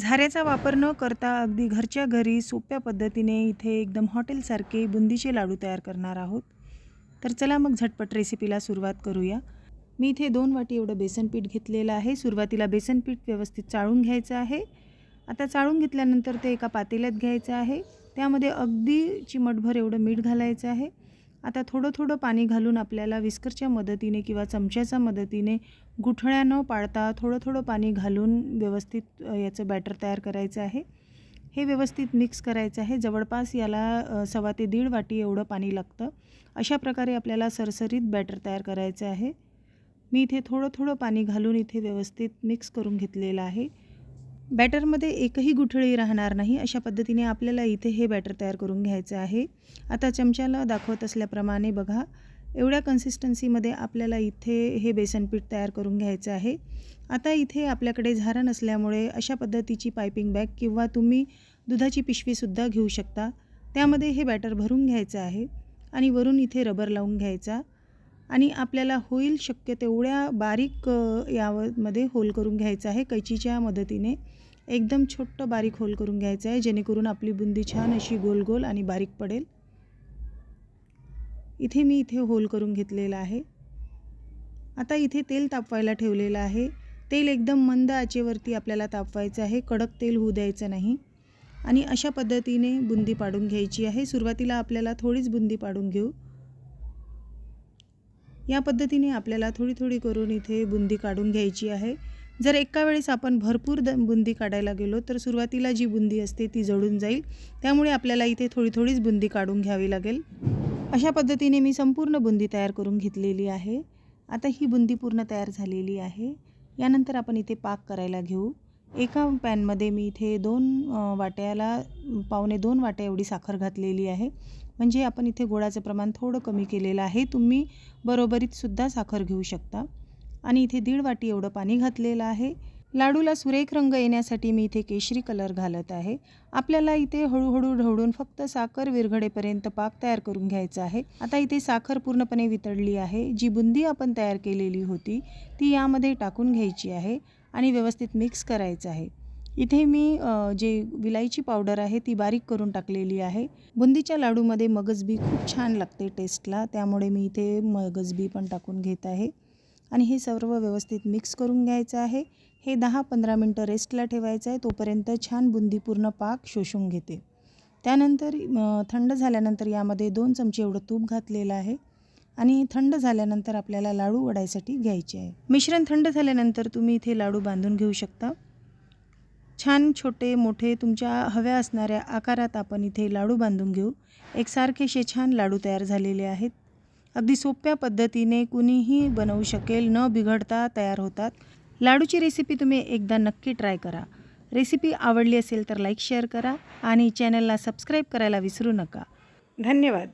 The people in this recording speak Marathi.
झाऱ्याचा वापर न करता अगदी घरच्या घरी सोप्या पद्धतीने इथे एकदम हॉटेलसारखे बुंदीचे लाडू तयार करणार आहोत. तर चला मग झटपट रेसिपीला सुरुवात करूया. मी इथे दोन वाटी एवढं बेसन पीठ घेतलेलं आहे. सुरुवातीला बेसन पीठ व्यवस्थित चाळून घ्यायचं आहे. आता चाळून घेतल्यानंतर ते एका पातेल्यात घ्यायचं आहे. त्यामध्ये अगदी चिमटभर एवढं मीठ घालायचं आहे. आता थोडं थोडं पाणी घालून आपल्याला विस्करच्या मदतीने किंवा चमच्याच्या मदतीने गुठळ्या न पाळता थोडं थोडं पाणी घालून व्यवस्थित याचं बॅटर तयार करायचं आहे. हे व्यवस्थित मिक्स करायचं आहे. जवळपास याला सव्वा ते दीड वाटी एवढं पाणी लागतं. अशा प्रकारे आपल्याला सरसरीत बॅटर तयार करायचं आहे. मी इथे थोडं थोडं पाणी घालून इथे व्यवस्थित मिक्स करून घेतलेलं आहे. बॅटरमध्ये एकही गुठळी राहणार नाही अशा पद्धतीने आपल्याला इथे हे बॅटर तयार करून घ्यायचं आहे. आता चमच्याला दाखवत असल्याप्रमाणे बघा एवढ्या कन्सिस्टन्सीमध्ये आपल्याला इथे हे बेसनपीठ तयार करून घ्यायचं आहे. आता इथे आपल्याकडे झारा नसल्यामुळे अशा पद्धतीची पायपिंग बॅग किंवा तुम्ही दुधाची पिशवीसुद्धा घेऊ शकता. त्यामध्ये हे बॅटर भरून घ्यायचं आहे आणि वरून इथे रबर लावून घ्यायचा. आणि आपल्याला होईल शक्य तेवढ्या बारीक यामध्ये होल करून घ्यायचं आहे कैचीच्या मदतीने. एकदम छोटं बारीक होल करून घ्यायचं आहे जेणेकरून आपली बुंदी छान अशी गोल गोल आणि बारीक पडेल. इथे मी इथे होल करून घेतलेलं आहे. आता इथे तेल तापवायला ठेवलेलं आहे. तेल एकदम मंद आचेवरती आपल्याला तापवायचं आहे कडक तेल होऊ द्यायचं नाही. आणि अशा पद्धतीने बुंदी पाडून घ्यायची आहे. सुरुवातीला आपल्याला थोडीच बुंदी पाडून घेऊ. या पद्धतीने आपल्याला थोडी थोडी करून इथे बुंदी काढून घ्यायची आहे. जर एका वेळेस आपण भरपूर द बुंदी काढायला गेलो तर सुरुवातीला जी बुंदी असते ती जळून जाईल. त्यामुळे आपल्याला इथे थोडी थोडीच बुंदी काढून घ्यावी लागेल. अशा पद्धतीने मी संपूर्ण बुंदी तयार करून घेतलेली आहे. आता ही बुंदी पूर्ण तयार झालेली आहे. यानंतर आपण इथे पाक करायला घेऊ. एका पॅनमध्ये मी इथे दोन वाट्याला पावणे दोन वाट्या एवढी साखर घातलेली आहे. म्हणजे आपण इथे गोडाचं प्रमाण थोडं कमी केलेलं आहे. तुम्ही बरोबरीतसुद्धा साखर घेऊ शकता. आणि इथे दीड वाटी एवढं पाणी घातलेलं आहे. लाडूला सुरेख रंग येण्यासाठी मी इथे केशरी कलर घालत आहे. आपल्याला इथे हळूहळू ढवळून फक्त साखर विरघडेपर्यंत पाक तयार करून घ्यायचा आहे. आता इथे साखर पूर्णपणे वितळली आहे. जी बुंदी आपण तयार केलेली होती ती यामध्ये टाकून घ्यायची आहे आणि व्यवस्थित मिक्स करायचं आहे. इथे मी जे विलायची पावडर आहे ती बारीक करून टाकलेली आहे. बुंदीच्या लाडूमध्ये मगजबी खूप छान लागते टेस्टला त्यामुळे मी इथे मगजबी पण टाकून घेत आहे. आणि हे सर्व व्यवस्थित मिक्स करून घ्यायचं आहे. हे दहा पंधरा मिनटं रेस्टला ठेवायचं आहे तोपर्यंत छान बुंदी पूर्ण पाक शोषून घेते. त्यानंतर थंड झाल्यानंतर यामध्ये दोन चमचे एवढं तूप घातलेलं आहे. आणि थंड झाल्यानंतर आपल्याला लाडू वडायसाठी घ्यायचे आहे. मिश्रण थंड झाल्यानंतर तुम्ही इथे लाडू बांधून घेऊ शकता. छान छोटे मोठे तुमच्या हव्या असणाऱ्या आकारात आपण इथे लाडू बांधून घेऊ. एकसारखेसे छान लाडू तयार झालेले आहेत. अगदी सोप्या पद्धतीने कुणीही बनवू शकेल न बिघडता तयार होतात. लाडूची रेसिपी तुम्ही एकदा नक्की ट्राय करा. रेसिपी आवडली असेल तर लाईक शेअर करा आणि चॅनलला सबस्क्राईब करायला विसरू नका. धन्यवाद.